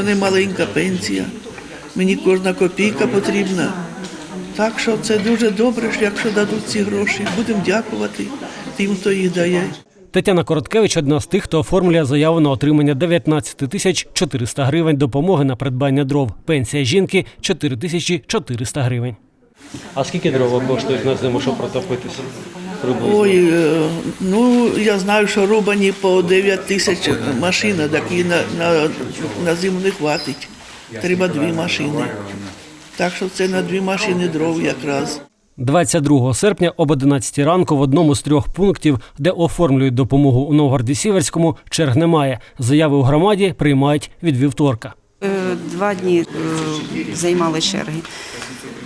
мене маленька пенсія. Мені кожна копійка потрібна. Так що це дуже добре, що якщо дадуть ці гроші. Будемо дякувати тим, хто їх дає. Тетяна Короткевич одна з тих, хто оформлює заяву на отримання 19 тисяч 400 гривень допомоги на придбання дров. Пенсія жінки 4 тисячі 400 гривень. А скільки дрова коштують на зиму, щоб протопитися? Ой, е, ну я знаю, що рубані по 9 тисяч машина, так і на, на, на зиму не хватить. Треба дві машини. Так що це на дві машини дров якраз. 22 серпня об 11 ранку в одному з трьох пунктів, де оформлюють допомогу у Новгороді Сіверському, черг немає. Заяви у громаді приймають від вівторка. Е, Два дні е, займали черги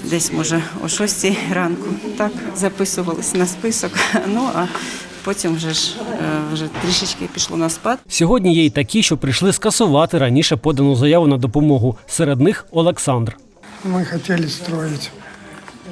Десь, може, о 6 ранку. Так, записувалися на список. Ну, а потім вже ж е, вже трішечки пішло на спад. Сьогодні є й такі, що прийшли скасувати раніше подану заяву на допомогу. Серед них Олександр. Мы хотели строить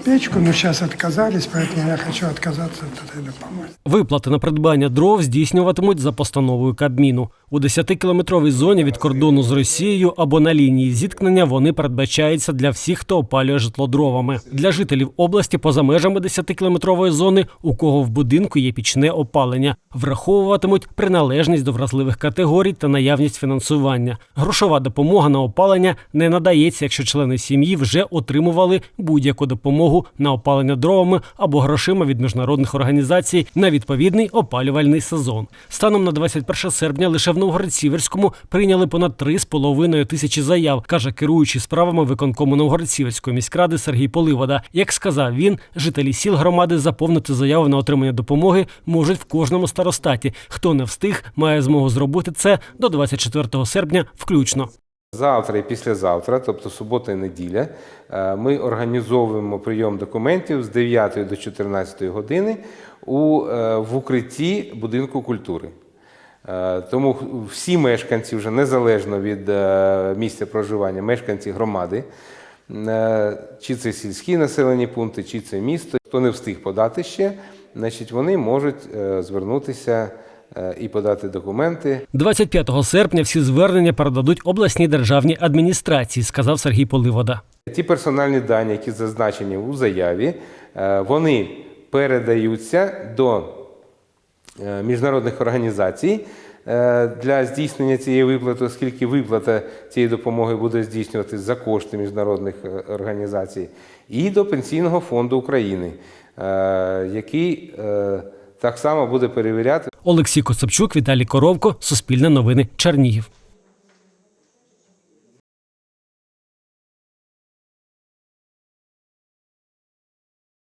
печку, но сейчас отказались, поэтому я хочу отказаться от этой допомоги. Виплати на придбання дров здійснюватимуть за постановою Кабміну. У 10-кілометровій зоні від кордону з Росією або на лінії зіткнення вони передбачаються для всіх, хто опалює житло дровами. Для жителів області поза межами 10-кілометрової зони, у кого в будинку є пічне опалення, враховуватимуть приналежність до вразливих категорій та наявність фінансування. Грошова допомога на опалення не надається, якщо члени сім'ї вже отримували будь-яку допомогу на опалення дровами або грошима від міжнародних організацій на відповідний опалювальний сезон. Станом на 21 серпня лише в Новгород-Сіверському прийняли понад 3,5 тисячі заяв, каже керуючий справами виконкому Новгород-Сіверської міськради Сергій Поливода. Як сказав він, жителі сіл громади заповнити заяву на отримання допомоги можуть в кожному старостаті. Хто не встиг, має змогу зробити це до 24 серпня включно. Завтра і післязавтра, тобто субота і неділя, е, ми організовуємо прийом документів з 9 до 14 години у, е, в укритті будинку культури. Е, Тому всі мешканці, вже незалежно від е, місця проживання, мешканці громади, е, чи це сільські населені пункти, чи це місто, хто не встиг подати ще, значить вони можуть звернутися і подати документи 25 серпня всі звернення передадуть обласній державній адміністрації, сказав Сергій Поливода. Ті персональні дані, які зазначені у заяві, вони передаються до міжнародних організацій е, для здійснення цієї виплати, оскільки виплата цієї допомоги буде здійснюватися за кошти міжнародних е, організацій, і до Пенсійного фонду України, е, який е, так само буде перевіряти. Олексій Косапчук, Віталій Коровко, Суспільне новини, Чернігів.